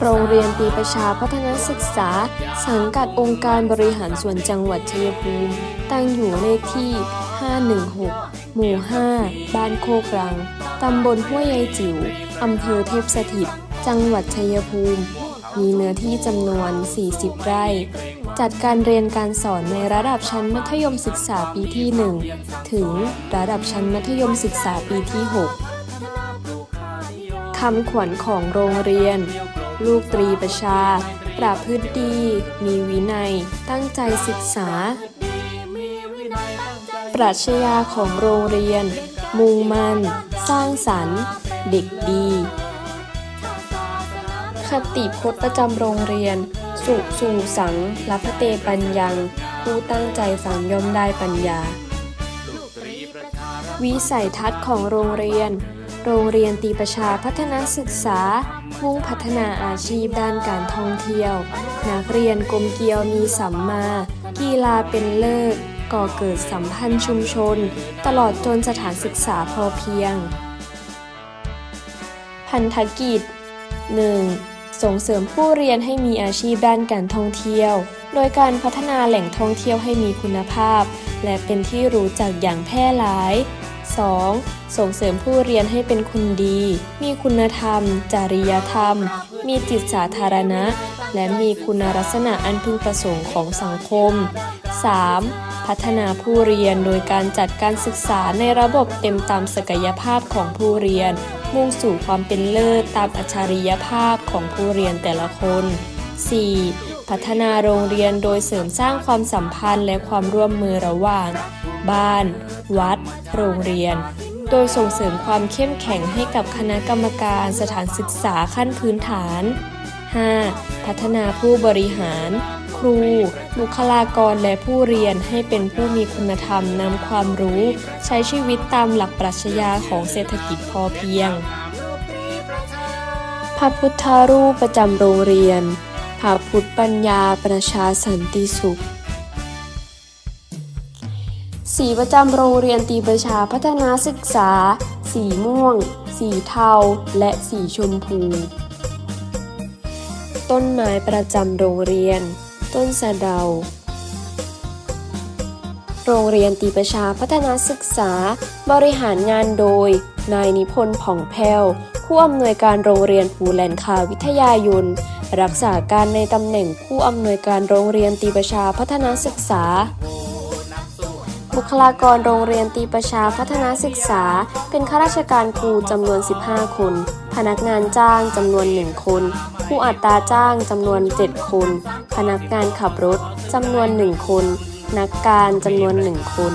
โรงเรียนตรีประชาพัฒนาศึกษา สังกัดองค์การบริหารส่วนจังหวัดชัยภูมิ ตั้งอยู่เลขที่ 516 หมู่ 5 บ้านโคกรัง ตำบลห้วยยายจิ๋ว อำเภอเทพสถิต จังหวัดชัยภูมิ มีเนื้อที่จำนวน 40 ไร่ จัดการเรียนการสอนในระดับชั้นมัธยมศึกษาปีที่ 1 ถึงระดับชั้นมัธยมศึกษาปีที่ 6 คำขวัญของโรงเรียน ลูกตรีประชา ประพฤติดี มีวินัย ตั้งใจศึกษา ปรัชญาของโรงเรียน มุ่งมั่น สร้างสรรค์ เด็กดี คติพจน์ประจำโรงเรียน สุสู่สังรัพเตปัญญัง ผู้ตั้งใจฟังย่อมได้ปัญญา วิสัยทัศน์ของโรงเรียน โรงเรียนตีประชาพัฒนาศึกษา มุ่งพัฒนาอาชีพด้านการท่องเที่ยว นักเรียนกลมเกียวมีสัมมา กีฬาเป็นเลิศก่อเกิดสัมพันธ์ชุมชน ตลอดจนสถานศึกษาพอเพียง พันธกิจ 1. ส่งเสริมผู้เรียนให้มีอาชีพด้านการท่องเที่ยว โดยการพัฒนาแหล่งท่องเที่ยวให้มีคุณภาพ และเป็นที่รู้จักอย่างแพร่หลาย 2. ส่งเสริมผู้เรียนให้เป็นคนดี มีคุณธรรม จริยธรรม มีจิตสาธารณะ และมีคุณลักษณะอันพึงประสงค์ของสังคม 3. พัฒนาผู้เรียนโดยการจัดการศึกษาในระบบเต็มตามศักยภาพของผู้เรียน มุ่งสู่ความเป็นเลิศตามอัจฉริยภาพของผู้เรียนแต่ละคน 4. พัฒนาโรงเรียนโดยเสริมสร้างความสัมพันธ์และความร่วมมือระหว่าง บ้าน วัด โรงเรียน โดยส่งเสริมความเข้มแข็งให้กับคณะกรรมการสถานศึกษาขั้นพื้นฐาน 5. พัฒนาผู้บริหาร ครู บุคลากรและผู้เรียนให้เป็นผู้มีคุณธรรมนำความรู้ ใช้ชีวิตตามหลักปรัชญาของเศรษฐกิจพอเพียง พระพุทธรูปประจำโรงเรียนพระพุทธปัญญาประชาสันติสุข สีประจำโรงเรียนตีประชาพัฒนาศึกษา สีม่วง สีเทา และสีชมพู ต้นไม้ประจำโรงเรียน ต้นสะเดา โรงเรียนตีประชาพัฒนาศึกษา บริหารงานโดย นายนิพนธ์ผ่องแผ้ว ผู้อำนวยการโรงเรียนภูแลนคาวิทยายนรักษาการในตำแหน่งผู้อำนวยการโรงเรียนตีประชาพัฒนาศึกษา บุคลากรโรงเรียนตีประชาพัฒนาศึกษา เป็นข้าราชการครูจำนวน 15 คน พนักงานจ้างจำนวน 1 คน ผู้อัตราจ้างจำนวน 7 คน พนักงานขับรถจำนวน 1 คน นักการจำนวน 1 คน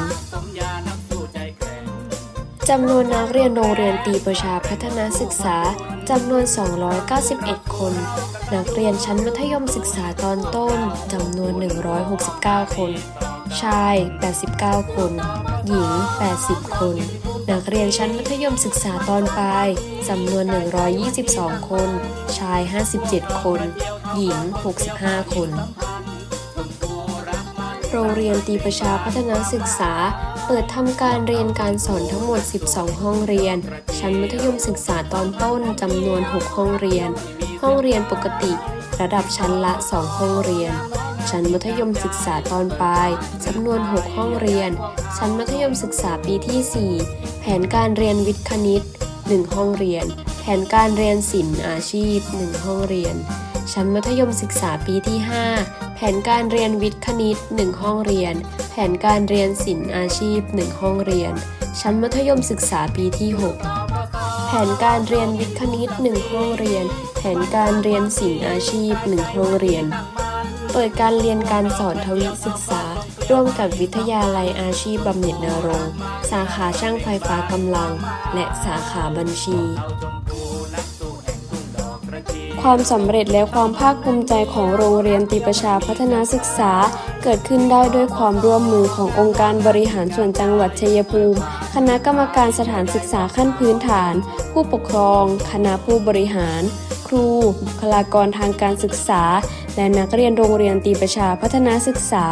จำนวนนักเรียนโรงเรียนตีประชาพัฒนาศึกษาจำนวน 291 คน นักเรียนชั้นมัธยมศึกษาตอนต้นจำนวน 169 คน ชาย 89 คน หญิง 80 คน นักเรียนชั้นมัธยมศึกษาตอนปลายจำนวน 122 คน ชาย 57 คน หญิง 65 คนโรงเรียนตีประชาพัฒนาศึกษา เปิดทำการเรียนการสอนทั้งหมด 12 ห้องเรียน ชั้นมัธยมศึกษาตอนต้นจำนวน 6 ห้องเรียน ห้องเรียนปกติ ระดับชั้นละ 2 ห้องเรียน ชั้นมัธยมศึกษาตอนปลายจำนวน 6 ห้องเรียน ชั้นมัธยมศึกษาปีที่ 4 แผนการเรียนวิทย์คณิต 1 ห้องเรียน แผนการเรียนศิลป์อาชีพ 1 ห้องเรียน ชั้นมัธยมศึกษาปีที่ 5 แผนการเรียนวิทย์คณิต 1 ห้องเรียน แผนการเรียนศิลป์อาชีพ 1 ห้องเรียน ชั้นมัธยมศึกษาปีที่ 6 แผนการเรียนวิทย์คณิต 1 ห้องเรียน แผนการเรียนศิลป์อาชีพ 1 ห้องเรียน ปิดการเรียนการสอนทวิศึกษา ร่วมกับวิทยาลัยอาชีพบำเหน็จนรงสาขาช่างไฟฟ้ากำลัง และสาขาบัญชี ความสำเร็จและความภาคภูมิใจของโรงเรียนตีประชาพัฒนาศึกษา เกิดขึ้นได้ด้วยความร่วมมือขององค์การบริหารส่วนจังหวัดชัยภูมิ คณะกรรมการสถานศึกษาขั้นพื้นฐาน ผู้ปกครอง คณะผู้บริหาร ครูบุคลากรทางการศึกษา และนักเรียนโรงเรียนตีประชาพัฒนาศึกษา